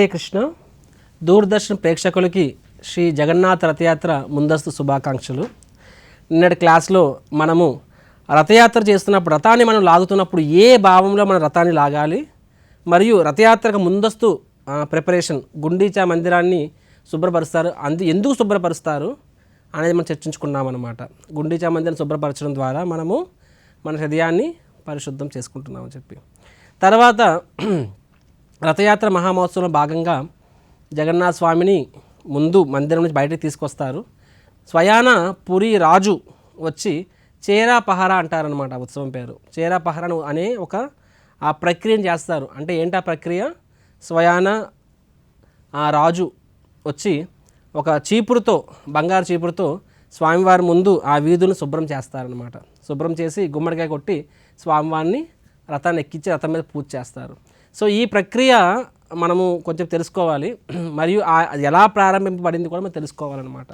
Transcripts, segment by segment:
హరే కృష్ణ. దూరదర్శన్ ప్రేక్షకులకి శ్రీ జగన్నాథ రథయాత్ర ముందస్తు శుభాకాంక్షలు. నిన్నటి క్లాస్లో మనము రథయాత్ర చేస్తున్నప్పుడు రథాన్ని మనం లాగుతున్నప్పుడు ఏ భావంలో మన రథాన్ని లాగాలి? మరియు రథయాత్రకు ముందస్తు ప్రిపరేషన్ గుండీచా మందిరాన్ని శుభ్రపరుస్తారు. అందు ఎందుకు శుభ్రపరుస్తారు అనేది మనం చర్చించుకున్నాం అనమాట గుండీచా మందిరం శుభ్రపరచడం ద్వారా మనము మన హృదయాన్ని పరిశుద్ధం చేసుకుంటున్నామని చెప్పి. తర్వాత రథయాత్ర మహామహోత్సవంలో భాగంగా జగన్నాథ స్వామిని ముందు మందిరం నుంచి బయటకు తీసుకొస్తారు. స్వయాన పురి రాజు వచ్చి చేరా పహరా అంటారనమాట ఉత్సవం పేరు. చేరా పహరా అనే ఒక ఆ ప్రక్రియను చేస్తారు. అంటే ఏంటి ఆ ప్రక్రియ? స్వయాన ఆ రాజు వచ్చి ఒక చీపురుతో బంగారు చీపురుతో స్వామివారి ముందు ఆ వీధులను శుభ్రం చేస్తారనమాట శుభ్రం చేసి గుమ్మడికాయ కొట్టి స్వామివారిని రథాన్ని ఎక్కించి రథం మీద పూజ చేస్తారు. సో ఈ ప్రక్రియ మనము కొంచెం తెలుసుకోవాలి. మరియు అది ఎలా ప్రారంభింపబడింది కూడా మనం తెలుసుకోవాలన్నమాట.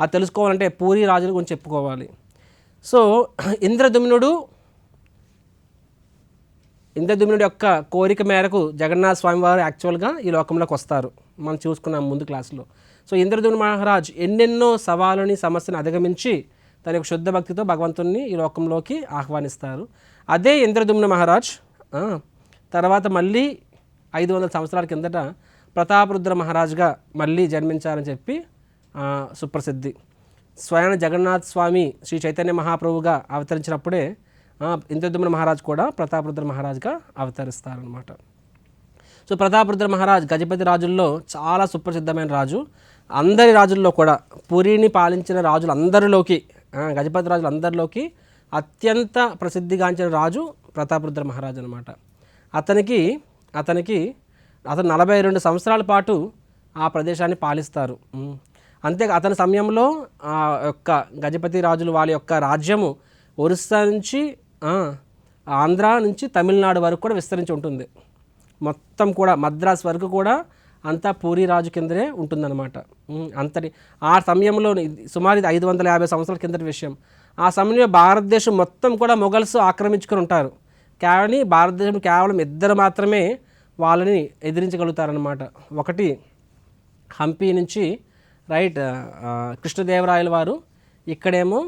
ఆ తెలుసుకోవాలంటే పూరి రాజుల గురించి చెప్పుకోవాలి. సో ఇంద్రదుమ్నుడు ఇంద్రదుమ్నుడి యొక్క కోరిక మేరకు జగన్నాథ స్వామివారు యాక్చువల్గా ఈ లోకంలోకి వస్తారు. మనం చూసుకున్నాం ముందు క్లాసులో. సో ఇంద్రదుమ్ను మహారాజ్ ఎన్నెన్నో సవాళ్ళని సమస్యను అధిగమించి తన యొక్క శుద్ధ భక్తితో భగవంతుణ్ణి ఈ లోకంలోకి ఆహ్వానిస్తారు. అదే ఇంద్రదుమ్న మహారాజ్ తర్వాత మళ్ళీ ఐదు వందల సంవత్సరాల కిందట ప్రతాపరుద్ర మహారాజుగా మళ్ళీ జన్మించారని చెప్పి సుప్రసిద్ధి. స్వయం జగన్నాథ్ స్వామి శ్రీ చైతన్య మహాప్రభుగా అవతరించినప్పుడే ఆ, ఇంద్రదుమ్న మహారాజ్ కూడా ప్రతాపరుద్ర మహారాజుగా అవతరిస్తారనమాట సో ప్రతాపరుద్ర మహారాజ్ గజపతి రాజుల్లో చాలా సుప్రసిద్ధమైన రాజు. అందరి రాజుల్లో కూడా పురిని పాలించిన రాజులు అందరిలోకి గజపతి రాజులు అందరిలోకి అత్యంత ప్రసిద్ధిగాంచిన రాజు ప్రతాపరుద్ర మహారాజు అనమాట అతనికి అతనికి అతను నలభై రెండు సంవత్సరాల పాటు ఆ ప్రదేశాన్ని పాలిస్తారు. అంతే అతని సమయంలో ఆ యొక్క గజపతి రాజులు వాళ్ళ యొక్క రాజ్యము ఒరిస్సా నుంచి ఆంధ్ర నుంచి తమిళనాడు వరకు కూడా విస్తరించి ఉంటుంది. మొత్తం కూడా మద్రాస్ వరకు కూడా అంతా పూరి రాజు కిందనే ఉంటుందన్నమాట. అంతటి ఆ సమయంలో సుమారు ఇది ఐదు వందల యాభై సంవత్సరాల కిందటి విషయం. ఆ సమయంలో భారతదేశం మొత్తం కూడా మొఘల్స్ ఆక్రమించుకొని ఉంటారు. కానీ భారతదేశం కేవలం ఇద్దరు మాత్రమే వాళ్ళని ఎదిరించగలుగుతారనమాట ఒకటి హంపి నుంచి రైట్ కృష్ణదేవరాయల వారు ఇక్కడేమో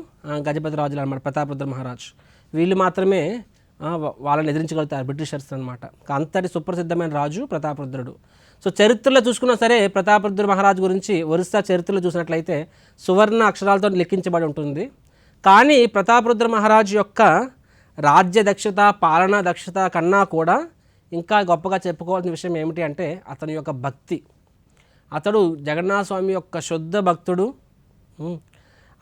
గజపతి రాజులు అనమాట ప్రతాపరుద్ర మహారాజ్. వీళ్ళు మాత్రమే వాళ్ళని ఎదిరించగలుగుతారు బ్రిటిషర్స్ అనమాట అంతటి సుప్రసిద్ధమైన రాజు ప్రతాపరుద్రుడు సో చరిత్రలో చూసుకున్నా సరే ప్రతాపరుద్ర మహారాజు గురించి ఒరిస్సా చరిత్రలో చూసినట్లయితే సువర్ణ అక్షరాలతో లిఖించబడి ఉంటుంది. కానీ ప్రతాపరుద్ర మహారాజు యొక్క రాజ్య దక్షత పాలనా దక్షత కన్నా కూడా ఇంకా గొప్పగా చెప్పుకోవాల్సిన విషయం ఏమిటి అంటే అతని యొక్క భక్తి. అతడు జగన్నాథ స్వామి యొక్క శుద్ధ భక్తుడు.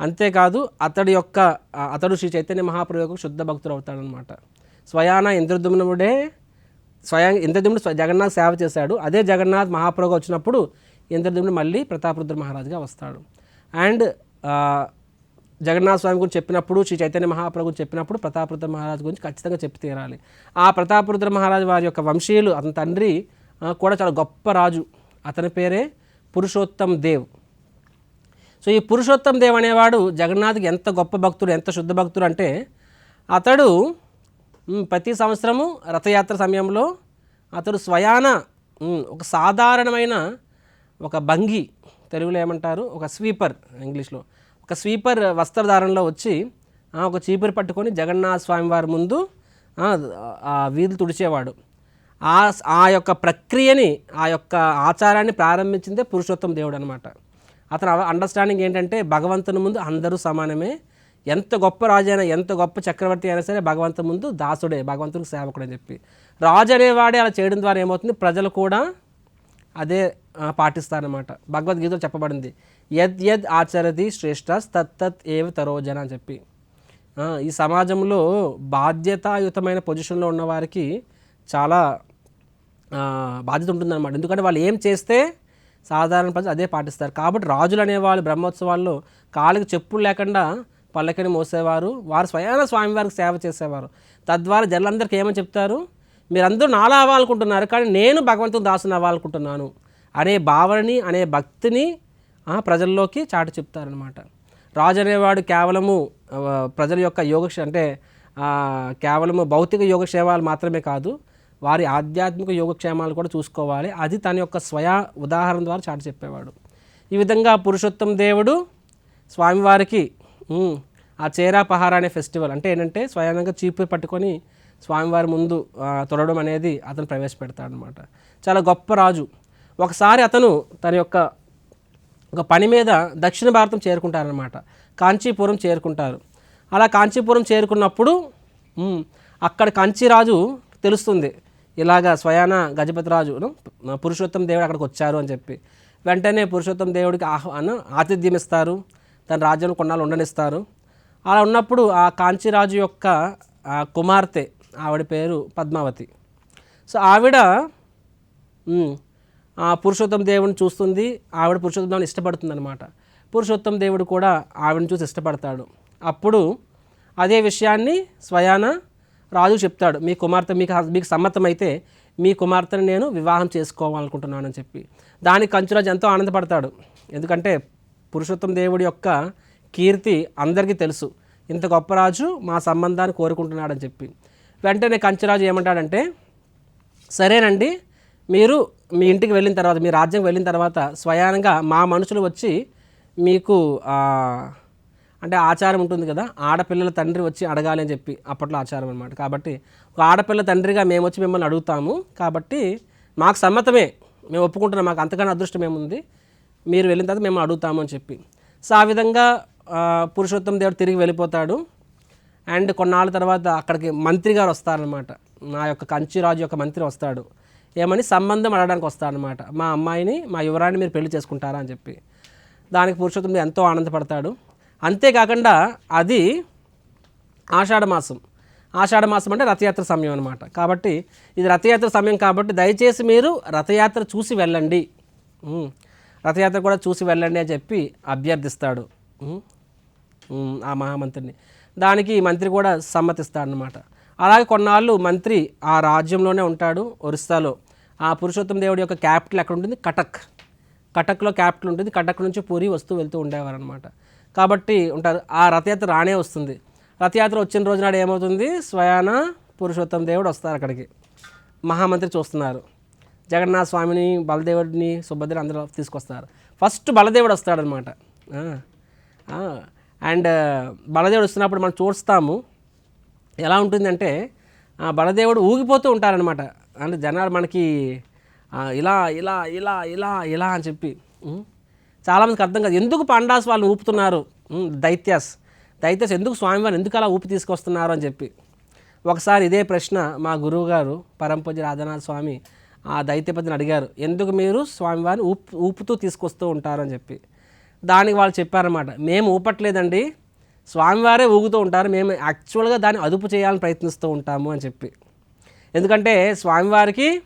అంతేకాదు అతడి యొక్క అతడు శ్రీ చైతన్య మహాప్రభు యొక్క శుద్ధ భక్తుడు అవుతాడనమాట స్వయాన ఇంద్రదుమ్నముడే స్వయం ఇంద్రదుమ్నుడు స్వ- జగన్నాథ్ సేవ చేశాడు. అదే జగన్నాథ్ మహాప్రభుగా వచ్చినప్పుడు ఇంద్రదుమ్నుడు మళ్ళీ ప్రతాపరుద్ర మహారాజుగా వస్తాడు. అండ్ జగన్నాథ స్వామి గురించి చెప్పినప్పుడు శ్రీ చైతన్య మహాప్రభు గురించి చెప్పినప్పుడు ప్రతాపరుద్ర మహారాజు గురించి ఖచ్చితంగా చెప్పి తీరాలి. ఆ ప్రతాపరుద్ర మహారాజు వారి యొక్క వంశీయులు అతని తండ్రి కూడా చాలా గొప్ప రాజు. అతని పేరే పురుషోత్తం దేవ్. సో ఈ పురుషోత్తం దేవ్ అనేవాడు జగన్నాథ్కి ఎంత గొప్ప భక్తుడు ఎంత శుద్ధ భక్తుడు అంటే అతడు ప్రతి సంవత్సరము రథయాత్ర సమయంలో అతడు స్వయాన ఒక సాధారణమైన ఒక భంగి తెలుగులో ఏమంటారు? ఒక స్వీపర్ ఇంగ్లీష్లో. ఒక స్వీపర్ వస్త్రధారణలో వచ్చి ఒక చీపురు పట్టుకొని జగన్నాథ స్వామి వారి ముందు వీధులు తుడిచేవాడు. ఆ ఆ యొక్క ప్రక్రియని ఆ యొక్క ఆచారాన్ని ప్రారంభించిందే పురుషోత్తం దేవుడు అనమాట అతను అండర్స్టాండింగ్ ఏంటంటే భగవంతుని ముందు అందరూ సమానమే. ఎంత గొప్ప రాజు అయినా ఎంత గొప్ప చక్రవర్తి అయినా సరే భగవంతు ముందు దాసుడే భగవంతునికి సేవకుడు అని చెప్పి. రాజు అనేవాడే అలా చేయడం ద్వారా ఏమవుతుంది? ప్రజలు కూడా అదే పాటిస్తారనమాట భగవద్గీతలో చెప్పబడింది. యద్ యద్ ఆచరది శ్రేష్ట తత్ తత్ ఏవ తరోజన అని చెప్పి. ఈ సమాజంలో బాధ్యతాయుతమైన పొజిషన్లో ఉన్న వారికి చాలా బాధ్యత ఉంటుందన్నమాట. ఎందుకంటే వాళ్ళు ఏం చేస్తే సాధారణ ప్రజలు అదే పాటిస్తారు. కాబట్టి రాజులు అనేవాళ్ళు బ్రహ్మోత్సవాల్లో కాళ్ళకి చెప్పులు లేకుండా పల్లకిని మోసేవారు వారు స్వయాన స్వామివారికి సేవ చేసేవారు. తద్వారా జనులందరికీ ఏమని చెప్తారు? మీరందరూ నాలా అవ్వాలనుకుంటున్నారు కానీ నేను భగవంతుని దాసుని అవ్వాలనుకుంటున్నాను అనే భావనని అనే భక్తిని ప్రజల్లోకి చాటి చెప్తారనమాట రాజు అనేవాడు కేవలము ప్రజల యొక్క యోగక్ష అంటే కేవలము భౌతిక యోగక్షేమాలు మాత్రమే కాదు వారి ఆధ్యాత్మిక యోగక్షేమాలు కూడా చూసుకోవాలి. అది తన యొక్క స్వయ ఉదాహరణ ద్వారా చాటి చెప్పేవాడు. ఈ విధంగా పురుషోత్తం దేవుడు స్వామివారికి ఆ చేరా పహార అనే ఫెస్టివల్ అంటే ఏంటంటే స్వయంగా చీపు పట్టుకొని స్వామివారి ముందు తొడడం అనేది అతను ప్రవేశపెడతాడు అనమాట చాలా గొప్ప రాజు. ఒకసారి అతను తన యొక్క ఒక పని మీద దక్షిణ భారతం చేరుకుంటారనమాట. కాంచీపురం చేరుకుంటారు. అలా కాంచీపురం చేరుకున్నప్పుడు అక్కడ కాంచీరాజు తెలుస్తుంది ఇలాగా స్వయాన గజపతి రాజును పురుషోత్తం దేవుడు అక్కడికి వచ్చారు అని చెప్పి. వెంటనే పురుషోత్తం దేవుడికి ఆహ్వానం ఆతిథ్యం ఇస్తారు. తన రాజ్యం కొన్నాళ్ళు ఉండనిస్తారు. అలా ఉన్నప్పుడు ఆ కాంచీరాజు యొక్క కుమార్తె ఆవిడ పేరు పద్మావతి. సో ఆవిడ పురుషోత్తం దేవుని చూస్తుంది. ఆవిడ పురుషోత్తం దేవుని ఇష్టపడుతుంది అనమాట పురుషోత్తం దేవుడు కూడా ఆవిడని చూసి ఇష్టపడతాడు. అప్పుడు అదే విషయాన్ని స్వయాన రాజు చెప్తాడు. మీ కుమార్తె మీకు మీకు సమ్మతమైతే మీ కుమార్తెను నేను వివాహం చేసుకోవాలనుకుంటున్నానని చెప్పి. దానికి కంచురాజు ఎంతో ఆనందపడతాడు. ఎందుకంటే పురుషోత్తం దేవుడి యొక్క కీర్తి అందరికీ తెలుసు. ఇంత గొప్ప రాజు మా సంబంధాన్ని కోరుకుంటున్నాడని చెప్పి. వెంటనే కంచరాజు ఏమంటాడంటే సరేనండి మీరు మీ ఇంటికి వెళ్ళిన తర్వాత మీ రాజ్యం వెళ్ళిన తర్వాత స్వయానంగా మా మనుషులు వచ్చి మీకు అంటే ఆచారం ఉంటుంది కదా ఆడపిల్లల తండ్రి వచ్చి అడగాలి అని చెప్పి అప్పట్లో ఆచారం అనమాట కాబట్టి ఒక ఆడపిల్ల తండ్రిగా మేము వచ్చి మిమ్మల్ని అడుగుతాము. కాబట్టి మాకు సమ్మతమే మేము ఒప్పుకుంటున్నాం మాకు అంతకన్నా అదృష్టం ఏముంది మీరు వెళ్ళిన తర్వాత మేము అడుగుతాము అని చెప్పి. సో ఆ విధంగా పురుషోత్తమ పురుషోత్తం దేవుడు తిరిగి వెళ్ళిపోతాడు. అండ్ కొన్నాళ్ళ తర్వాత అక్కడికి మంత్రి గారు వస్తారనమాట నా యొక్క కంచిరాజు యొక్క మంత్రి వస్తాడు. ఏమని సంబంధం అడగడానికి వస్తాడనమాట మా అమ్మాయిని మా యువరాన్ని మీరు పెళ్ళి చేసుకుంటారా అని చెప్పి. దానికి పురుషోత్తం ఎంతో ఆనందపడతాడు. అంతేకాకుండా అది ఆషాఢ మాసం. ఆషాఢ మాసం అంటే రథయాత్ర సమయం అనమాట కాబట్టి ఇది రథయాత్ర సమయం కాబట్టి దయచేసి మీరు రథయాత్ర చూసి వెళ్ళండి. రథయాత్ర కూడా చూసి వెళ్ళండి అని చెప్పి అభ్యర్థిస్తాడు. ఆ మహామంత్రిని. దానికి మంత్రి కూడా సమ్మతిస్తాడనమాట అలాగే కొన్నాళ్ళు మంత్రి ఆ రాజ్యంలోనే ఉంటాడు ఒరిస్సాలో. ఆ పురుషోత్తం దేవుడి యొక్క క్యాపిటల్ ఎక్కడ ఉంటుంది కటక్. కటక్లో క్యాపిటల్ ఉంటుంది. కటక్ నుంచి పూరి వస్తూ వెళ్తూ ఉండేవారు అనమాట కాబట్టి ఉంటారు ఆ రథయాత్ర రానే వస్తుంది. రథయాత్ర వచ్చిన రోజు నాడు ఏమవుతుంది? స్వయాన పురుషోత్తం దేవుడు వస్తారు అక్కడికి. మహామంత్రి చూస్తున్నారు. జగన్నాథ స్వామిని బలదేవుడిని సుభద్ర అందరూ తీసుకొస్తారు. ఫస్ట్ బలదేవుడు వస్తాడనమాట అండ్ బలదేవుడు వస్తున్నప్పుడు మనం చూస్తాము ఎలా ఉంటుందంటే బలదేవుడు ఊగిపోతూ ఉంటారనమాట అంటే జనాలు మనకి ఇలా ఇలా ఇలా ఇలా ఇలా అని చెప్పి చాలామందికి అర్థం కాదు. ఎందుకు పండాస్ వాళ్ళు ఊపుతున్నారు? దైత్యాస్. దైత్యాస్ ఎందుకు స్వామివారిని ఎందుకు అలా ఊపి తీసుకొస్తున్నారు అని చెప్పి. ఒకసారి ఇదే ప్రశ్న మా గురువు గారు పరంపూజ రాధనాథ స్వామి ఆ దైత్యపతిని అడిగారు. ఎందుకు మీరు స్వామివారిని ఊపు ఊపుతూ తీసుకొస్తూ ఉంటారని చెప్పి. దానికి వాళ్ళు చెప్పారన్నమాట. మేము ఊపట్లేదండి. స్వామివారే ఊగుతూ ఉంటారు. మేము యాక్చువల్గా దాన్ని అదుపు చేయాలని ప్రయత్నిస్తూ ఉంటాము అని చెప్పి. ఎందుకంటే స్వామివారికి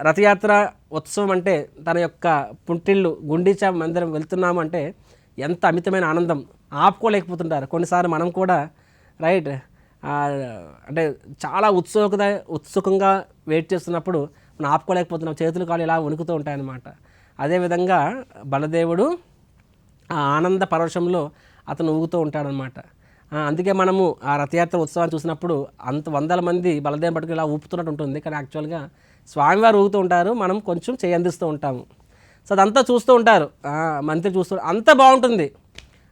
రథయాత్ర ఉత్సవం అంటే తన యొక్క పుట్టిల్లు గుండీచా మందిరం వెళ్తున్నాము అంటే ఎంత అమితమైన ఆనందం. ఆపుకోలేకపోతుంటారు. కొన్నిసార్లు మనం కూడా రైట్ అంటే చాలా ఉత్సుకత ఉత్సుకంగా వెయిట్ చేస్తున్నప్పుడు మనం ఆపుకోలేకపోతున్నాం. చేతులు కాళ్ళు ఇలా వణుకుతూ ఉంటాయన్నమాట. అదేవిధంగా బలదేవుడు ఆ ఆనంద పరవశంలో అతను ఊగుతూ ఉంటాడనమాట. అందుకే మనము ఆ రథయాత్ర ఉత్సవాన్ని చూసినప్పుడు అంత వందల మంది బలదేవం పట్టుకుని ఇలా ఊపుతున్నట్టు ఉంటుంది. కానీ యాక్చువల్గా స్వామివారు ఊగుతూ ఉంటారు మనం కొంచెం చేయందిస్తూ ఉంటాము. సో అదంతా చూస్తూ ఉంటారు. మంత్రి చూస్తూ అంత బాగుంటుంది.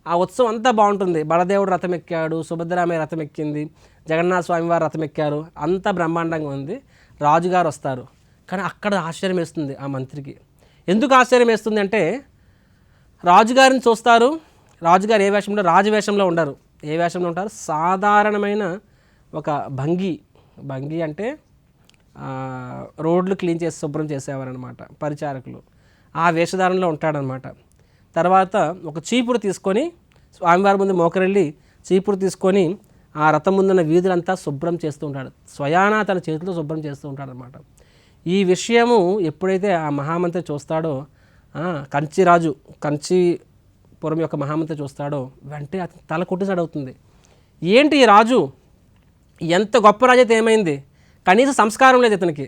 ఆ ఉత్సవం అంతా బాగుంటుంది. బలదేవుడు రథం ఎక్కాడు సుభద్రామయ్య రథం ఎక్కింది జగన్నాథ స్వామివారు రథం ఎక్కారు అంతా బ్రహ్మాండంగా ఉంది. రాజుగారు వస్తారు. కానీ అక్కడ ఆశ్చర్యం వేస్తుంది ఆ మంత్రికి. ఎందుకు ఆశ్చర్యం వేస్తుంది అంటే రాజుగారిని చూస్తారు. రాజుగారు ఏ వేషంలో రాజవేషంలో ఉండరు. ఏ వేషంలో ఉంటారు? సాధారణమైన ఒక భంగి. భంగి అంటే రోడ్లు క్లీన్ చేసి శుభ్రం చేసేవారనమాట పరిచారకులు. ఆ వేషధారణలో ఉంటాడనమాట తర్వాత ఒక చీపురు తీసుకొని స్వామివారి ముందు మోకరెళ్ళి చీపురు తీసుకొని ఆ రథం ముందున్న వీధులంతా శుభ్రం చేస్తూ ఉంటాడు. స్వయానా తన చేతితో శుభ్రం చేస్తూ ఉంటాడనమాట ఈ విషయము ఎప్పుడైతే ఆ మహామంత్రి చూస్తాడో కంచి రాజు కంచి కంచిపురం యొక్క మహామంత్రి చూస్తాడో వెంటనే అతని తల కొట్టిసాడు ఏంటి ఈ రాజు? ఎంత గొప్ప రాజు అయితే ఏమైంది? కనీస సంస్కారం లేదు ఇతనికి.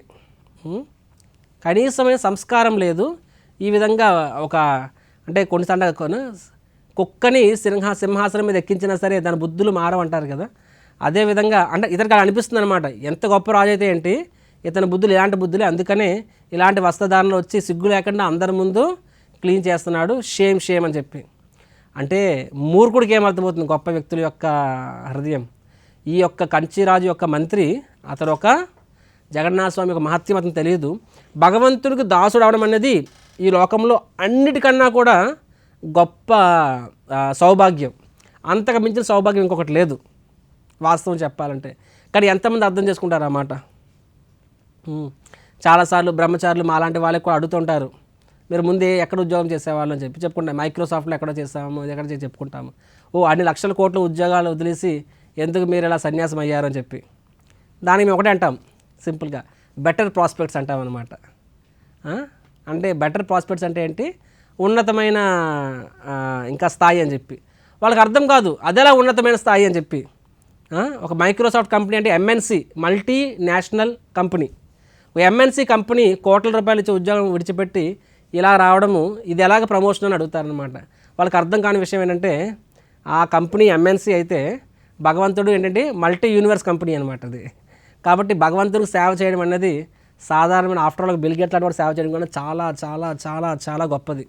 కనీసమైన సంస్కారం లేదు. ఈ విధంగా ఒక అంటే కొన్నిసార్లు కుక్కని సింహ సింహాసనం మీద ఎక్కించినా సరే దాని బుద్ధులు మారవంటారు కదా. అదే విధంగా అంటే ఇతనికి అలా అనిపిస్తుంది అనమాట ఎంత గొప్ప రాజు అయితే ఏంటి? ఇతని బుద్ధులు ఇలాంటి బుద్ధులే. అందుకనే ఇలాంటి వస్త్రధారణలు వచ్చి సిగ్గు లేకుండా అందరి ముందు క్లీన్ చేస్తున్నాడు. షేమ్ షేమ్ అని చెప్పి. అంటే మూర్ఖుడికి ఏమర్థమవుతుంది గొప్ప వ్యక్తుల యొక్క హృదయం? ఈ యొక్క కంచిరాజు యొక్క మంత్రి అతడు ఒక జగన్నాథ స్వామి యొక్క మహత్యం అతను తెలియదు. భగవంతుడికి దాసుడు అవడం అనేది ఈ లోకంలో అన్నిటికన్నా కూడా గొప్ప సౌభాగ్యం. అంతకు మించిన సౌభాగ్యం ఇంకొకటి లేదు. వాస్తవం చెప్పాలంటే. కానీ ఎంతమంది అర్థం చేసుకుంటారు ఆ మాట? చాలాసార్లు బ్రహ్మచారులు మా లాంటి వాళ్ళకి కూడా అడుగుతుంటారు. మీరు ముందే ఎక్కడ ఉద్యోగం చేసేవాళ్ళు అని చెప్పి చెప్పుకుంటాం మైక్రోసాఫ్ట్లో ఎక్కడ చేస్తాము ఎక్కడ చేసి చెప్పుకుంటాము. ఓ అన్ని లక్షల కోట్ల ఉద్యోగాలు వదిలేసి ఎందుకు మీరు ఇలా సన్యాసం అయ్యారు అని చెప్పి. దానికి మేము ఒకటే అంటాం సింపుల్గా. బెటర్ ప్రాస్పెక్ట్స్ అంటాం అనమాట అంటే బెటర్ ప్రాస్పెక్ట్స్ అంటే ఏంటి? ఉన్నతమైన ఇంకా స్థాయి అని చెప్పి. వాళ్ళకి అర్థం కాదు అదేలా ఉన్నతమైన స్థాయి అని చెప్పి. ఒక మైక్రోసాఫ్ట్ కంపెనీ అంటే MNC multi national company MNC company కోట్ల రూపాయలు ఇచ్చే ఉద్యోగం విడిచిపెట్టి ఇలా రావడము ఇది ఎలాగ ప్రమోషన్ అని అడుగుతారనమాట వాళ్ళకి అర్థం కాని విషయం ఏంటంటే ఆ కంపెనీ ఎంఎన్సి అయితే భగవంతుడు ఏంటంటే మల్టీ యూనివర్స్ కంపెనీ అనమాట అది. కాబట్టి భగవంతుడికి సేవ చేయడం అనేది సాధారణమైన ఆఫ్టర్ ఆల్ బిల్ గేట్ కూడా సేవ చేయడం కూడా చాలా చాలా చాలా చాలా గొప్పది.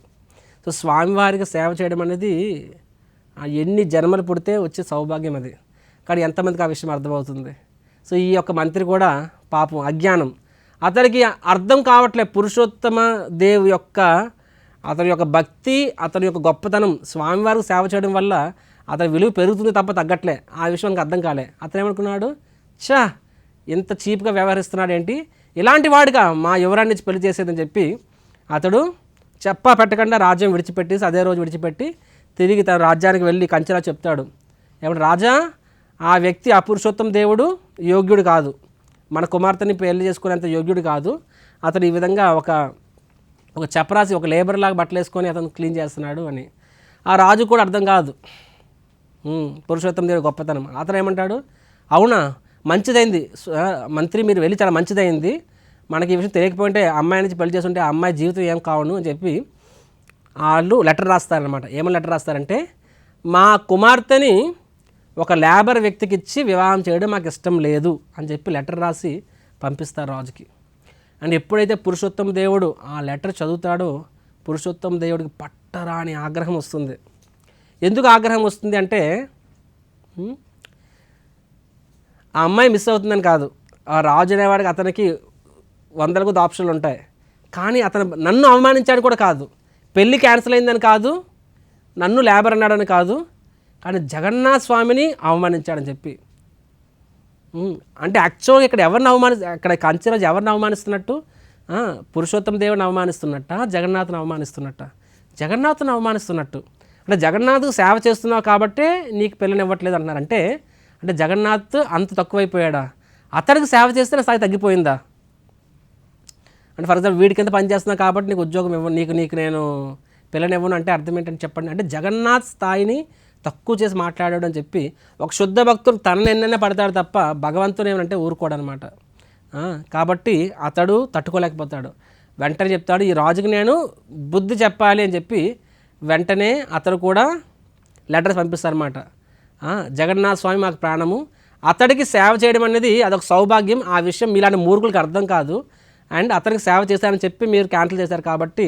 సో స్వామివారికి సేవ చేయడం అనేది ఎన్ని జన్మలు పుడితే వచ్చే సౌభాగ్యం అది. కానీ ఎంతమందికి ఆ విషయం అర్థమవుతుంది? సో ఈ యొక్క మంత్రి కూడా పాపం అజ్ఞానం. అతనికి అర్థం కావట్లే పురుషోత్తమ దేవు యొక్క అతని యొక్క భక్తి అతని యొక్క గొప్పతనం. స్వామివారికి సేవ చేయడం వల్ల అతని విలువ పెరుగుతుంది తప్ప తగ్గట్లే. ఆ విషయం నాకు అర్థం కాలే. అతను ఏమనుకున్నాడు? చా ఇంత చీప్గా వ్యవహరిస్తున్నాడు ఏంటి? ఇలాంటి వాడిగా మా యువరాన్ని నుంచి పెళ్ళి చేసేదని చెప్పి అతడు చెప్పా పెట్టకుండా రాజ్యం విడిచిపెట్టేసి అదే రోజు విడిచిపెట్టి తిరిగి తన రాజ్యానికి వెళ్ళి కంచెలా చెప్తాడు. ఏమంటే రాజా ఆ వ్యక్తి అపురుషోత్తం దేవుడు యోగ్యుడు కాదు. మన కుమార్తెని పెళ్ళి చేసుకునేంత యోగ్యుడు కాదు. అతడు ఈ విధంగా ఒక ఒక చపరాసి ఒక లేబర్ లాగా బట్టలు వేసుకొని అతను క్లీన్ చేస్తున్నాడు అని. ఆ రాజు కూడా అర్థం కాదు. పురుషోత్తం దేవుడు గొప్పతనం. అతను ఏమంటాడు? అవునా మంచిదైంది. మంత్రి మీరు వెళ్ళి చాలా మంచిదైంది. మనకి ఈ విషయం తెలియకపోయింటే అమ్మాయి నుంచి పెళ్ళి చేస్తుంటే ఆ అమ్మాయి జీవితం ఏం కావను అని చెప్పి వాళ్ళు లెటర్ రాస్తారనమాట ఏమని లెటర్ రాస్తారంటే మా కుమార్తెని ఒక లేబర్ వ్యక్తికి ఇచ్చి వివాహం చేయడం మాకు ఇష్టం లేదు అని చెప్పి లెటర్ రాసి పంపిస్తారు రాజుకి. అండ్ ఎప్పుడైతే పురుషోత్తమ దేవుడు ఆ లెటర్ చదువుతాడో పురుషోత్తమ దేవుడికి పట్టరాని ఆగ్రహం వస్తుంది. ఎందుకు ఆగ్రహం వస్తుంది అంటే ఆ అమ్మాయి మిస్ అవుతుందని కాదు. ఆ రాజు అనేవాడికి అతనికి వందల కొద్ది ఆప్షన్లు ఉంటాయి. కానీ అతను నన్ను అవమానించాడు కూడా కాదు. పెళ్ళి క్యాన్సిల్ అయిందని కాదు నన్ను లేబర్ అన్నాడని కాదు కానీ జగన్నాథ్ స్వామిని అవమానించాడని చెప్పి. అంటే యాక్చువల్గా ఇక్కడ ఎవరిని అవమాని అక్కడ కంచిరాజు ఎవరిని అవమానిస్తున్నట్టు? పురుషోత్తమ దేవుని అవమానిస్తున్నట్ట జగన్నాథ్ని అవమానిస్తున్నట్ట? జగన్నాథ్ని అవమానిస్తున్నట్టు. అంటే జగన్నాథ్ సేవ చేస్తున్నావు కాబట్టే నీకు పిల్లని ఇవ్వట్లేదు అంటున్నారు. అంటే అంటే జగన్నాథ్ అంత తక్కువైపోయాడా? అతడికి సేవ చేస్తే నా స్థాయి తగ్గిపోయిందా? అంటే ఫర్ ఎగ్జాంపుల్ వీడి కింద పని కాబట్టి నీకు ఉద్యోగం ఇవ్వను నీకు నీకు నేను పిల్లని ఇవ్వను అంటే అర్థం ఏంటని చెప్పండి. అంటే జగన్నాథ్ స్థాయిని తక్కువ చేసి మాట్లాడాడు అని చెప్పి ఒక శుద్ధ భక్తుడు తన ఎన్నైనా పడతాడు తప్ప భగవంతుని ఏమంటే ఊరుకోడనమాట. కాబట్టి అతడు తట్టుకోలేకపోతాడు. వెంటనే చెప్తాడు ఈ రాజుకి నేను బుద్ధి చెప్పాలి అని చెప్పి వెంటనే అతడు కూడా లెటర్స్ పంపిస్తారన్నమాట. జగన్నాథ స్వామి మాకు ప్రాణము. అతడికి సేవ చేయడం అనేది అదొక సౌభాగ్యం. ఆ విషయం మీలాంటి మూర్ఖులకు అర్థం కాదు. అండ్ అతనికి సేవ చేశారని చెప్పి మీరు క్యాన్సిల్ చేశారు కాబట్టి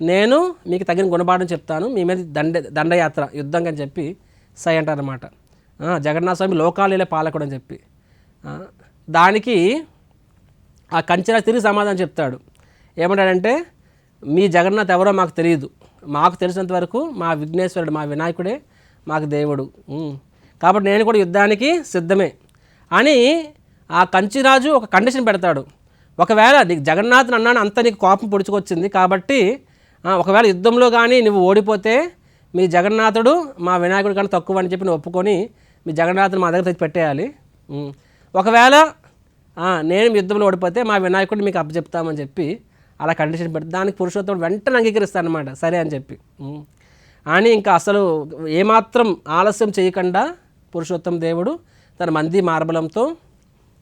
నేను మీకు తగిన గుణపాఠం చెప్తాను. మీ మీద దండ దండయాత్ర యుద్ధంగా అని చెప్పి సై అంటారనమాట జగన్నాథ స్వామి లోకాలేలే పాలకుడు అని చెప్పి. దానికి ఆ కంచెరా తిరిగి సమాధానం చెప్తాడు. ఏమంటాడంటే మీ జగన్నాథ్ ఎవరో మాకు తెలియదు. మాకు తెలిసినంత వరకు మా విఘ్నేశ్వరుడు మా వినాయకుడే మాకు దేవుడు. కాబట్టి నేను కూడా యుద్ధానికి సిద్ధమే. అని ఆ కంచిరాజు ఒక కండిషన్ పెడతాడు. ఒకవేళ నీకు జగన్నాథ్ అన్నాను అంత నీకు కోపం పొడుచుకొచ్చింది కాబట్టి ఒకవేళ యుద్ధంలో కానీ నువ్వు ఓడిపోతే మీ జగన్నాథుడు మా వినాయకుడు కానీ తక్కువ అని చెప్పి నువ్వు ఒప్పుకొని మీ జగన్నాథుడు మా దగ్గర తెచ్చి పెట్టేయాలి. ఒకవేళ నేను మీ యుద్ధంలో ఓడిపోతే మా వినాయకుడిని మీకు అప్పచెప్తామని చెప్పి అలా కండిషన్ పెట్టి దానికి పురుషోత్తముడు వెంటనే అంగీకరిస్తానమాట సరే అని చెప్పి. అని ఇంకా అసలు ఏమాత్రం ఆలస్యం చేయకుండా పురుషోత్తం దేవుడు తన మంది మార్బలంతో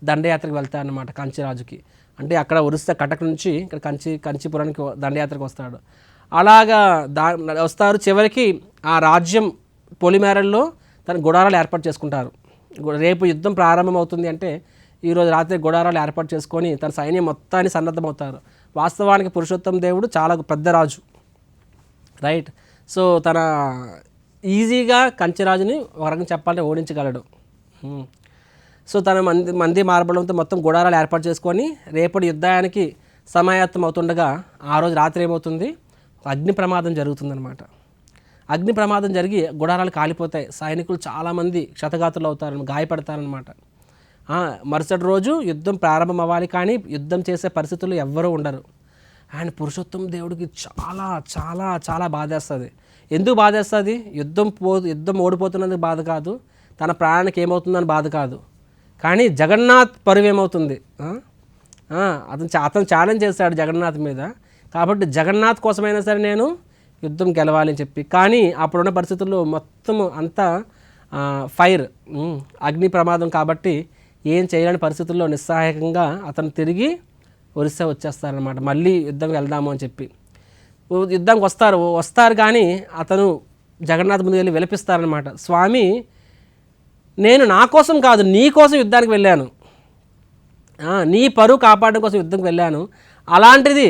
దండయాత్రకు వెళ్తాడనమాట కంచిరాజుకి. అంటే అక్కడ ఒరిస్సా కటక్ నుంచి ఇక్కడ కంచి కంచిపురానికి దండయాత్రకు వస్తాడు. అలాగా దా వస్తారు. చివరికి ఆ రాజ్యం పొలిమేరల్లో తన గుడారాలు ఏర్పాటు చేసుకుంటారు. రేపు యుద్ధం ప్రారంభమవుతుంది అంటే ఈరోజు రాత్రి గుడారాలు ఏర్పాటు చేసుకొని తన సైన్యం మొత్తాన్ని సన్నద్ధమవుతారు. వాస్తవానికి పురుషోత్తం దేవుడు చాలా పెద్ద రాజు. రైట్? సో తన ఈజీగా కంచెరాజుని ఒక రకంగా చెప్పాలంటే ఓడించగలడు. సో తన మంది మంది మార్బడంతో మొత్తం గుడారాలు ఏర్పాటు చేసుకొని రేపటి యుద్ధానికి సమాయత్తం అవుతుండగా ఆ రోజు రాత్రి ఏమవుతుంది? అగ్ని ప్రమాదం జరుగుతుందన్నమాట. అగ్ని ప్రమాదం జరిగి గుడారాలు కాలిపోతాయి. సైనికులు చాలామంది క్షతగాతులు అవుతారు గాయపడతారనమాట మరుసటి రోజు యుద్ధం ప్రారంభం అవ్వాలి కానీ యుద్ధం చేసే పరిస్థితులు ఎవ్వరూ ఉండరు. ఆయన పురుషోత్తం దేవుడికి చాలా చాలా చాలా బాధేస్తుంది. ఎందుకు బాధేస్తుంది? యుద్ధం పో యుద్ధం ఓడిపోతున్నందుకు బాధ కాదు. తన ప్రాణానికి ఏమవుతుందని బాధ కాదు. కానీ జగన్నాథ్ పరువు ఏమవుతుంది అతను చా- అతను ఛాలెంజ్ చేశాడు జగన్నాథ్ మీద. కాబట్టి జగన్నాథ్ కోసమైనా సరే నేను యుద్ధం గెలవాలి అని చెప్పి. కానీ అప్పుడున్న పరిస్థితుల్లో మొత్తం అంతా ఫైర్ అగ్ని ప్రమాదం కాబట్టి ఏం చేయలేని పరిస్థితుల్లో నిస్సహాయకంగా అతను తిరిగి ఒరిస్సా వచ్చేస్తారనమాట మళ్ళీ యుద్ధం వెళ్దాము అని చెప్పి. యుద్ధానికి యుద్ధంకి వస్తారు వస్తారు కానీ అతను జగన్నాథ్ ముందు వెళ్ళి విలపిస్తారనమాట స్వామి నేను నా కోసం కాదు నీ కోసం యుద్ధానికి వెళ్ళాను. నీ పరువు కాపాడడం కోసం యుద్ధంకి వెళ్ళాను. అలాంటిది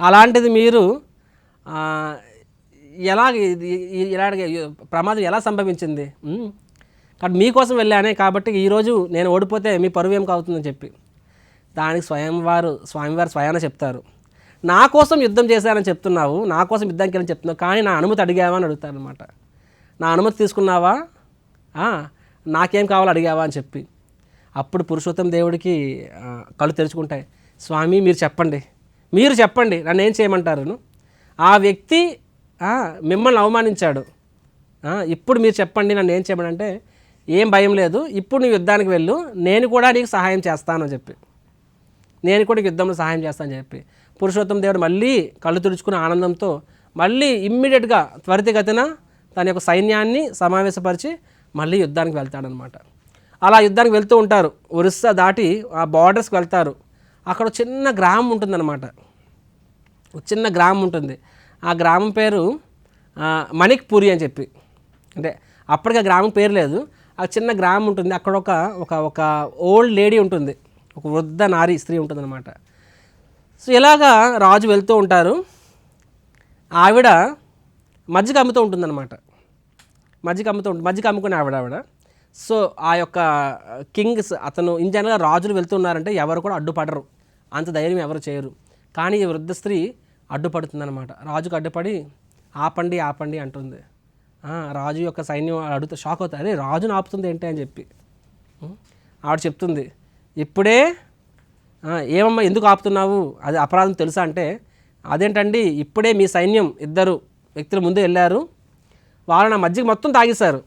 అలాంటిది మీరు ఎలా ఇలాగ ప్రమాదం ఎలా సంభవించింది? కాబట్టి మీకోసం వెళ్ళానే కాబట్టి ఈరోజు నేను ఓడిపోతే మీ పరువు ఏం కావుతుందని చెప్పి. దానికి స్వయంవారు స్వామివారు స్వయాన చెప్తారు. నా కోసం యుద్ధం చేశానని చెప్తున్నావు నా కోసం యుద్ధానికి వెళ్ళని చెప్తున్నావు కానీ నా అనుమతి అడిగావా అని అడుగుతారనమాట నా అనుమతి తీసుకున్నావా? నాకేం కావాలో అడిగావా అని చెప్పి. అప్పుడు పురుషోత్తం దేవుడికి కళ్ళు తెరుచుకుంటాయి. స్వామి మీరు చెప్పండి. మీరు చెప్పండి నన్ను ఏం చేయమంటారు ఆ వ్యక్తి మిమ్మల్ని అవమానించాడు. ఇప్పుడు మీరు చెప్పండి నన్ను ఏం చేయమంటే ఏం భయం లేదు ఇప్పుడు నువ్వు యుద్ధానికి వెళ్ళు నేను కూడా నీకు సహాయం చేస్తాను అని చెప్పి. నేను కూడా యుద్ధంలో సహాయం చేస్తానని చెప్పి. పురుషోత్తం దేవుడు మళ్ళీ కళ్ళు తుడుచుకున్న ఆనందంతో మళ్ళీ ఇమ్మీడియట్గా త్వరితగతిన తన యొక్క సైన్యాన్ని సమావేశపరిచి మళ్ళీ యుద్ధానికి వెళ్తాడనమాట. అలా యుద్ధానికి వెళ్తూ ఉంటారు. ఒరిస్సా దాటి ఆ బార్డర్స్కి వెళ్తారు. అక్కడ చిన్న గ్రామం ఉంటుందన్నమాట. చిన్న గ్రామం ఉంటుంది. ఆ గ్రామం పేరు మణిక్పూరి అని చెప్పి. అంటే అప్పటికి ఆ గ్రామం పేరు లేదు. ఆ చిన్న గ్రామం ఉంటుంది. అక్కడ ఒక ఒక ఒక ఓల్డ్ లేడీ ఉంటుంది. ఒక వృద్ధ నారి స్త్రీ ఉంటుందన్నమాట. సో ఇలాగా రాజు వెళ్తూ ఉంటారు. ఆవిడ మజ్జిగ అమ్ముతూ ఉంటుందన్నమాట. మజ్జిగ అమ్ముతూ ఉంటుంది మజ్జిగ అమ్ముకునే ఆవిడ ఆవిడ. సో ఆ యొక్క కింగ్స్ అతను ఇన్ జనరల్గా రాజులు వెళ్తున్నారంటే ఎవరు కూడా అడ్డుపడరు. అంత ధైర్యం ఎవరు చేయరు. కానీ ఈ వృద్ధ స్త్రీ అడ్డుపడుతుందన్నమాట. రాజుకు అడ్డుపడి ఆపండి ఆపండి అంటుంది. రాజు యొక్క సైన్యం అడుగుతా షాక్ అవుతుంది అరే రాజును ఆపుతుంది ఏంటి? అని చెప్పి. ఆవిడ చెప్తుంది ఇప్పుడే ఏమమ్మా ఎందుకు ఆపుతున్నావు? అది అపరాధం తెలుసా? అంటే అదేంటండి ఇప్పుడే మీ సైన్యం ఇద్దరు వ్యక్తులు ముందు వెళ్ళారు. వాళ్ళు నా మధ్యకి మొత్తం తాగేశారు.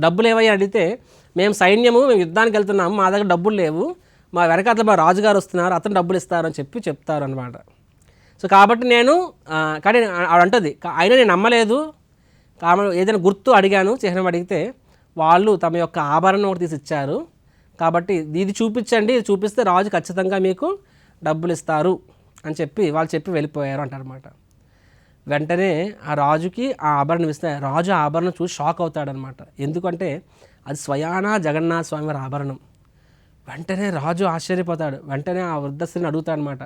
డబ్బులు ఏవయ్యా? అడిగితే మేము సైన్యము మేము యుద్ధానికి వెళ్తున్నాము. మా దగ్గర డబ్బులు లేవు. మా వెనకాతల మా రాజుగారు వస్తున్నారు అతను డబ్బులు ఇస్తారు అని చెప్పి చెప్తారు అనమాట సో కాబట్టి నేను కానీ ఆవిడ అంటుంది "కా- అయినా నేను నమ్మలేదు. కాబట్టి ఏదైనా గుర్తు అడిగాను చిహ్నం అడిగితే వాళ్ళు తమ యొక్క ఆభరణం ఒకటి తీసి ఇచ్చారు. కాబట్టి ఇది చూపించండి ఇది చూపిస్తే రాజు ఖచ్చితంగా మీకు డబ్బులు ఇస్తారు అని చెప్పి వాళ్ళు చెప్పి వెళ్ళిపోయారు అంటారనమాట వెంటనే ఆ రాజుకి ఆ ఆభరణం ఇస్తే రాజు ఆభరణం చూసి షాక్ అవుతాడనమాట ఎందుకంటే అది స్వయానా జగన్నాథ స్వామి వారి ఆభరణం. వెంటనే రాజు ఆశ్చర్యపోతాడు. వెంటనే ఆ వృద్ధ స్త్రీని అడుగుతాడనమాట.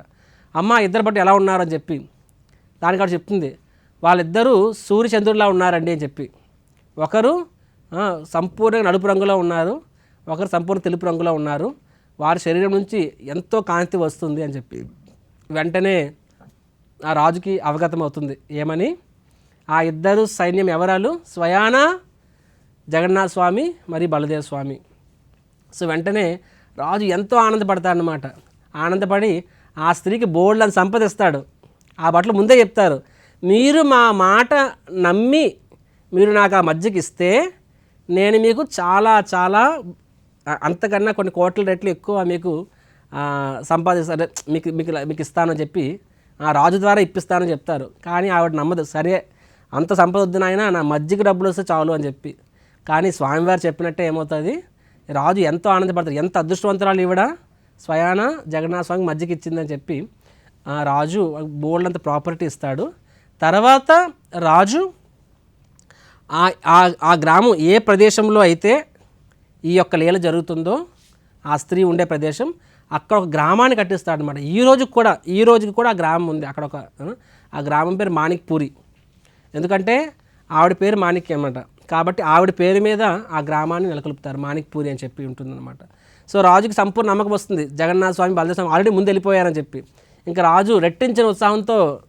అమ్మ ఇద్దరు బట్టి ఎలా ఉన్నారని చెప్పి. దానికాడు చెప్తుంది. వాళ్ళిద్దరూ సూర్యచంద్రులా ఉన్నారండి అని చెప్పి. ఒకరు సంపూర్ణంగా నలుపు రంగులో ఉన్నారు. ఒకరు సంపూర్ణ తెలుపు రంగులో ఉన్నారు. వారి శరీరం నుంచి ఎంతో కాంతి వస్తుంది అని చెప్పి. వెంటనే ఆ రాజుకి అవగతం అవుతుంది. ఏమని? ఆ ఇద్దరు సైన్యం ఎవరాలు? స్వయాన జగన్నాథ స్వామి మరియు బలదేవ స్వామి. సో వెంటనే రాజు ఎంతో ఆనందపడతాడనమాట ఆనందపడి ఆ స్త్రీకి బోర్డులను సంపదిస్తాడు. ఆ బట్టలు ముందే చెప్తారు. మీరు మా మాట నమ్మి మీరు నాకు ఆ మధ్యకి ఇస్తే నేను మీకు చాలా చాలా అంతకన్నా కొన్ని కోట్ల రెట్లు ఎక్కువ మీకు సంపాదిస్తారు మీకు మీకు మీకు ఇస్తానని చెప్పి ఆ రాజు ద్వారా ఇప్పిస్తానని చెప్తారు. కానీ ఆవిడ నమ్మదు. సరే అంత సంపద వద్దు నాయనా నా మజ్జిగ డబ్బులు వస్తే చాలు అని చెప్పి. కానీ స్వామివారు చెప్పినట్టే ఏమవుతుంది? రాజు ఎంతో ఆనందపడతాడు. ఎంత అదృష్టవంతురాలు ఈవిడ? స్వయాన జగన్నాథ స్వామి మజ్జిగ ఇచ్చిందని చెప్పి ఆ రాజు బోల్డ్ అంత ప్రాపర్టీ ఇస్తాడు. తర్వాత రాజు ఆ ఆ- గ్రామం ఏ ప్రదేశంలో అయితే ఈ యొక్క లీల జరుగుతుందో ఆ స్త్రీ ఉండే ప్రదేశం అక్కడ ఒక గ్రామాన్ని కట్టిస్తాడు అనమాట ఈ రోజుకి కూడా ఈ రోజుకి కూడా ఆ గ్రామం ఉంది. అక్కడ ఒక ఆ, గ్రామం పేరు మాణిక్పూరి. ఎందుకంటే ఆవిడ పేరు మాణిక్యం అనమాట కాబట్టి ఆవిడ పేరు మీద ఆ గ్రామాన్ని నెలకొల్పుతారు. మాణిక్పూరి అని చెప్పి ఉంటుందన్నమాట. సో రాజుకి సంపూర్ణ నమ్మకం వస్తుంది. జగన్నాథ స్వామి బలదేవ స్వామి ఆల్రెడీ ముందు వెళ్ళిపోయారని చెప్పి. ఇంకా రాజు రెట్టించిన ఉత్సాహంతో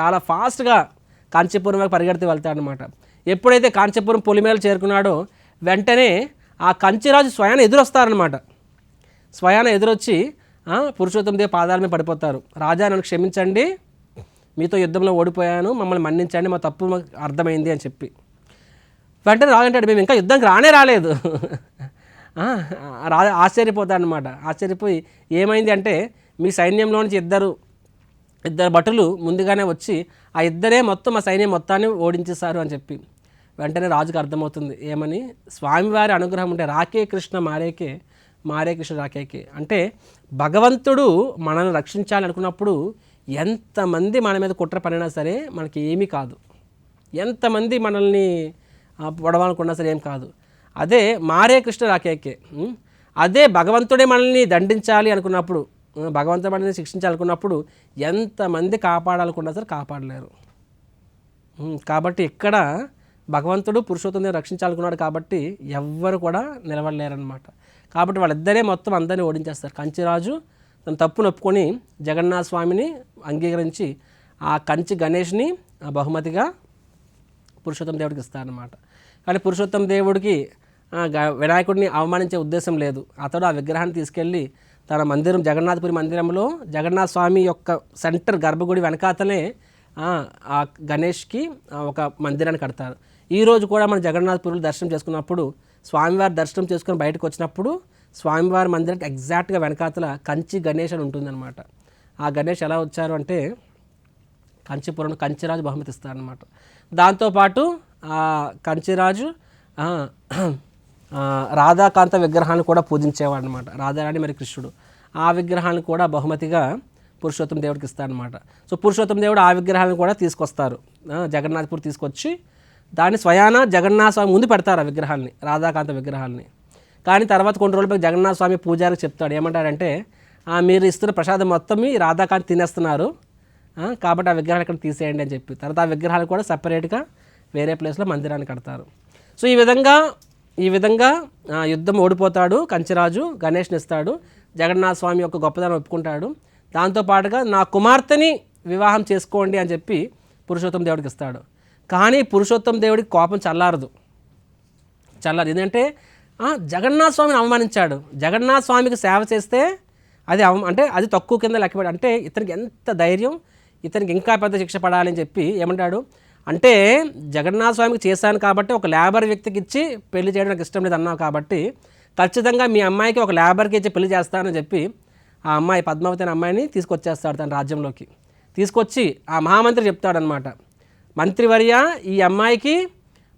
చాలా ఫాస్ట్గా కాంచీపురం వైపు పరిగెడితే వెళ్తాడనమాట ఎప్పుడైతే కాంచీపురం పొలిమేలు చేరుకున్నాడో వెంటనే ఆ కంచిరాజు స్వయాన ఎదురొస్తారనమాట స్వయాన ఎదురొచ్చి ఆ, పురుషోత్తమ దేవ పాదాల మీద పడిపోతారు. రాజా నన్ను క్షమించండి. మీతో యుద్ధంలో ఓడిపోయాను. మమ్మల్ని మన్నించండి. మా తప్పు మాకు అర్థమైంది అని చెప్పి. వెంటనే రాగంటాడు మేము ఇంకా యుద్ధంకి రానే రాలేదు. రా ఆశ్చర్యపోతాడనమాట ఆశ్చర్యపోయి ఏమైంది అంటే మీ సైన్యంలో నుంచి ఇద్దరు ఇద్దరు భటులు ముందుగానే వచ్చి ఆ ఇద్దరే మొత్తం మా సైన్యం మొత్తాన్ని ఓడించేశారు అని చెప్పి. వెంటనే రాజుకు అర్థమవుతుంది. ఏమని? స్వామివారి అనుగ్రహం ఉంటే రాకే కృష్ణ మారేకే మారే కృష్ణ రాకేకే. అంటే భగవంతుడు మనల్ని రక్షించాలి అనుకున్నప్పుడు ఎంతమంది మన మీద కుట్ర పడినా సరే మనకి ఏమీ కాదు. ఎంతమంది మనల్ని పొడవాలనుకున్నా సరే ఏం కాదు. అదే మారే కృష్ణ రాకేకే. అదే భగవంతుడే మనల్ని దండించాలి అనుకున్నప్పుడు భగవంతుడు మనల్ని శిక్షించాలనుకున్నప్పుడు ఎంతమంది కాపాడాలనుకున్నా సరే కాపాడలేరు. కాబట్టి ఇక్కడ భగవంతుడు పురుషోత్తం రక్షించాలనుకున్నాడు కాబట్టి ఎవ్వరు కూడా నిలబడలేరనమాట కాబట్టి వాళ్ళిద్దరే మొత్తం అందరినీ ఓడించేస్తారు. కంచిరాజు తన తప్పును ఒప్పుకొని జగన్నాథ స్వామిని అంగీకరించి ఆ కంచి గణేష్ని ఆ బహుమతిగా పురుషోత్తం దేవుడికి ఇస్తారనమాట కానీ పురుషోత్తం దేవుడికి గ- వినాయకుడిని అవమానించే ఉద్దేశం లేదు. అతడు ఆ విగ్రహాన్ని తీసుకెళ్ళి తన మందిరం జగన్నాథపురి మందిరంలో జగన్నాథ స్వామి యొక్క సెంటర్ గర్భగుడి వెనకాతలే ఆ, గణేష్కి ఒక మందిరాన్ని కడతారు. ఈరోజు కూడా మన జగన్నాథపురులు దర్శనం చేసుకున్నప్పుడు స్వామివారి దర్శనం చేసుకుని బయటకు వచ్చినప్పుడు స్వామివారి మందిరానికి ఎగ్జాక్ట్గా వెనకాతల కంచి గణేష్ అని ఉంటుందన్నమాట. ఆ గణేష్ ఎలా వచ్చారు అంటే కంచిపురం కంచిరాజు బహుమతి ఇస్తారనమాట దాంతోపాటు కంచిరాజు రాధాకాంత విగ్రహాన్ని కూడా పూజించేవాడు అనమాట రాధారాణి మరి కృష్ణుడు. ఆ విగ్రహాన్ని కూడా బహుమతిగా పురుషోత్తం దేవుడికి ఇస్తారనమాట సో పురుషోత్తం దేవుడు ఆ విగ్రహాలను కూడా తీసుకొస్తారు. జగన్నాథ్పూర్ తీసుకొచ్చి దాన్ని స్వయాన జగన్నాథ స్వామి ముందు పెడతారు ఆ విగ్రహాన్ని రాధాకాంత విగ్రహాన్ని కానీ తర్వాత కొన్ని రోజులపై జగన్నాథ స్వామి పూజారికి చెప్తాడు. ఏమంటాడంటే మీరు ఇస్తున్న ప్రసాదం మొత్తం మీ రాధాకాంత్ తినేస్తున్నారు. కాబట్టి ఆ విగ్రహాలు ఇక్కడ తీసేయండి అని చెప్పి. తర్వాత ఆ విగ్రహాలు కూడా సపరేట్గా వేరే ప్లేస్లో మందిరాన్ని కడతారు. సో ఈ విధంగా ఈ విధంగా యుద్ధం ఓడిపోతాడు. కంచిరాజు గణేష్ని ఇస్తాడు. జగన్నాథ స్వామి యొక్క గొప్పదనం ఒప్పుకుంటాడు. దాంతోపాటుగా నా కుమార్తెని వివాహం చేసుకోండి అని చెప్పి పురుషోత్తం దేవుడికి ఇస్తాడు. కానీ పురుషోత్తం దేవుడికి కోపం చల్లారదు. చల్లారు ఎందుకంటే జగన్నాథ స్వామిని అవమానించాడు. జగన్నాథ స్వామికి సేవ చేస్తే అది అవ అంటే అది తక్కువ కింద లెక్కపడి అంటే ఇతనికి ఎంత ధైర్యం ఇతనికి ఇంకా పెద్ద శిక్ష పడాలని చెప్పి ఏమంటాడు? అంటే జగన్నాథ స్వామికి చేశాను కాబట్టి ఒక లేబర్ వ్యక్తికి ఇచ్చి పెళ్ళి చేయడం నాకు ఇష్టం లేదు అన్నావు కాబట్టి ఖచ్చితంగా మీ అమ్మాయికి ఒక లేబర్కి ఇచ్చి పెళ్ళి చేస్తానని చెప్పి ఆ అమ్మాయి పద్మావతి అనే అమ్మాయిని తీసుకొచ్చేస్తాడు తన రాజ్యంలోకి. తీసుకొచ్చి ఆ మహామంత్రి చెప్తాడనమాట మంత్రివర్య ఈ అమ్మాయికి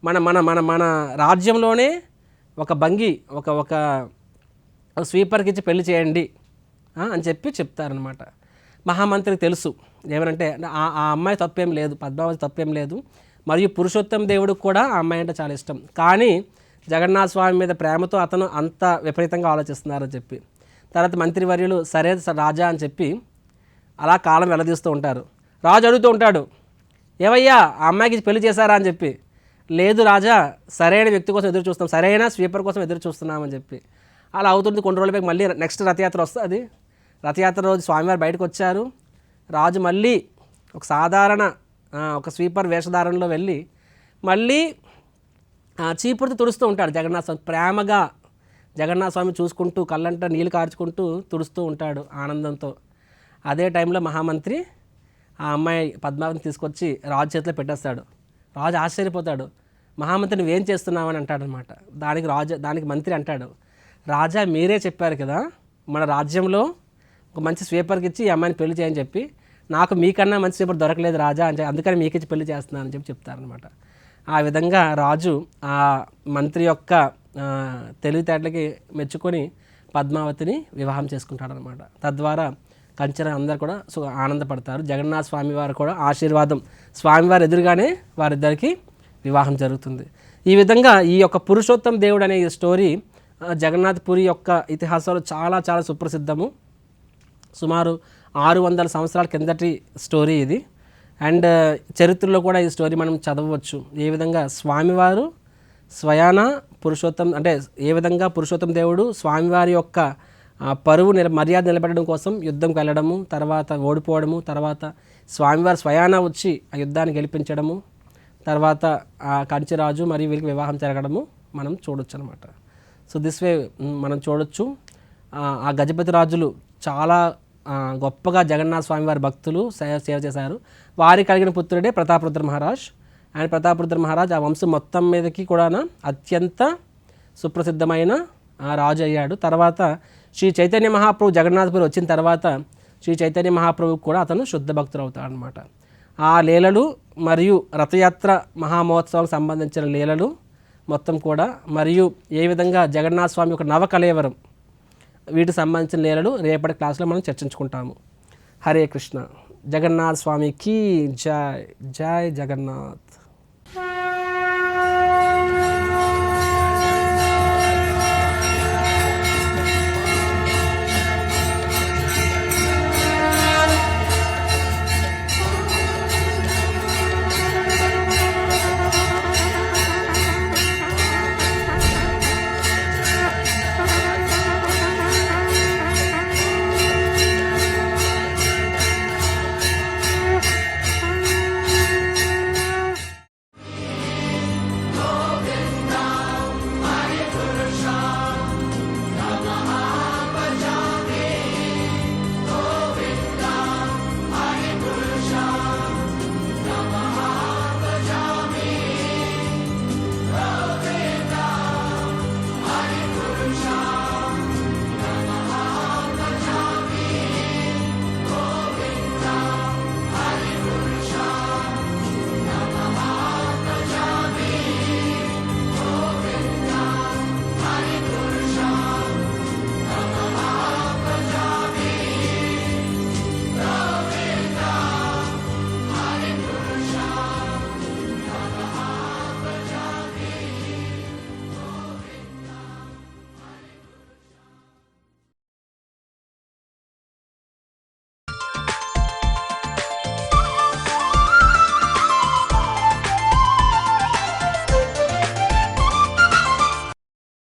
మన మన మన మన రాజ్యంలోనే ఒక భంగి ఒక ఒక స్వీపర్కి ఇచ్చి పెళ్ళి చేయండి అని చెప్పి చెప్తారనమాట మహామంత్రికి తెలుసు. ఏమనంటే ఆ ఆ అమ్మాయి తప్పేం లేదు పద్మావతి తప్పేం లేదు. మరియు పురుషోత్తం దేవుడికి కూడా ఆ అమ్మాయి అంటే చాలా ఇష్టం. కానీ జగన్నాథ స్వామి మీద ప్రేమతో అతను అంత విపరీతంగా ఆలోచిస్తున్నారని చెప్పి. తర్వాత మంత్రివర్యులు సరే రాజా అని చెప్పి అలా కాలం వెలదీస్తూ ఉంటారు. రాజు అడుగుతూ ఉంటాడు ఏవయ్యా ఆ అమ్మాయికి పెళ్ళి చేశారా? అని చెప్పి. లేదు రాజా సరైన వ్యక్తి కోసం ఎదురు చూస్తాం సరైన స్వీపర్ కోసం ఎదురు చూస్తున్నామని చెప్పి. అలా అవుతుంది కొన్ని రోజులపై మళ్ళీ నెక్స్ట్ రథయాత్ర వస్తుంది. రథయాత్ర రోజు స్వామివారు బయటకు వచ్చారు. రాజు మళ్ళీ ఒక సాధారణ ఒక స్వీపర్ వేషధారణలో వెళ్ళి మళ్ళీ చీపురుతో తుడుస్తూ ఉంటాడు జగన్నాథ స్వామి. ప్రేమగా జగన్నాథ స్వామి చూసుకుంటూ కళ్ళంట నీళ్ళు కార్చుకుంటూ తుడుస్తూ ఉంటాడు ఆనందంతో. అదే టైంలో మహామంత్రి ఆ అమ్మాయి పద్మావతిని తీసుకొచ్చి రాజు చేతిలో పెట్టేస్తాడు. రాజు ఆశ్చర్యపోతాడు. మహామంత్రి నువ్వేం చేస్తున్నావని అంటాడనమాట. దానికి రాజు దానికి మంత్రి అంటాడు. రాజా మీరే చెప్పారు కదా మన రాజ్యంలో ఒక మంచి స్వీపర్కి ఇచ్చి ఈ అమ్మాయిని పెళ్ళి చేయని చెప్పి నాకు మీకన్నా మంచి స్వీపర్ దొరకలేదు రాజా అని చెప్పి అందుకని మీకు ఇచ్చి పెళ్ళి అని చెప్పి చెప్తారనమాట ఆ విధంగా రాజు ఆ మంత్రి యొక్క తెలివితేటలకి మెచ్చుకొని పద్మావతిని వివాహం చేసుకుంటాడనమాట తద్వారా కంచెర అందరు కూడా సు ఆనందపడతారు. జగన్నాథ స్వామి వారు కూడా ఆశీర్వాదం స్వామివారు ఎదురుగానే వారిద్దరికి వివాహం జరుగుతుంది. ఈ విధంగా ఈ యొక్క పురుషోత్తం దేవుడు అనే స్టోరీ జగన్నాథ్ పురి యొక్క ఇతిహాసాలు చాలా చాలా సుప్రసిద్ధము. సుమారు ఆరు వందల సంవత్సరాల కిందటి స్టోరీ ఇది. అండ్ uh, చరిత్రలో కూడా ఈ స్టోరీ మనం చదవవచ్చు. ఏ విధంగా స్వామివారు స్వయాన పురుషోత్తం అంటే ఏ విధంగా పురుషోత్తం దేవుడు స్వామివారి యొక్క పరువు నిల మర్యాద నిలబెట్టడం కోసం యుద్ధంకి వెళ్ళడము తర్వాత ఓడిపోవడము తర్వాత స్వామివారు స్వయాన వచ్చి ఆ యుద్ధాన్ని గెలిపించడము తర్వాత ఆ కంచిరాజు మరియు వీరికి వివాహం జరగడము మనం చూడొచ్చు అనమాట సో దిస్ వే మనం చూడొచ్చు. ఆ, గజపతి రాజులు చాలా గొప్పగా జగన్నాథ స్వామి వారి భక్తులు సేవ సేవ చేశారు. వారి కలిగిన పుత్రుడే ప్రతాపరుద్ర మహారాజ్. అండ్ ప్రతాపరుద్ర మహారాజ్ ఆ వంశం మొత్తం మీదకి కూడా అత్యంత సుప్రసిద్ధమైన రాజు అయ్యాడు. తర్వాత శ్రీ చైతన్య మహాప్రభు జగన్నాథపురి వచ్చిన తర్వాత శ్రీ చైతన్య మహాప్రభు కూడా అతను శుద్ధ భక్తులు అవుతాడు అనమాట ఆ లీలలు మరియు రథయాత్ర మహామహోత్సవాలకు సంబంధించిన లీలలు మొత్తం కూడా మరియు ఏ విధంగా జగన్నాథ స్వామి యొక్క నవకలేవరం వీటికి సంబంధించిన లీలలు రేపటి క్లాసులో మనం చర్చించుకుంటాము. హరే కృష్ణ. జగన్నాథ్ స్వామికి జై జై జగన్నాథ్.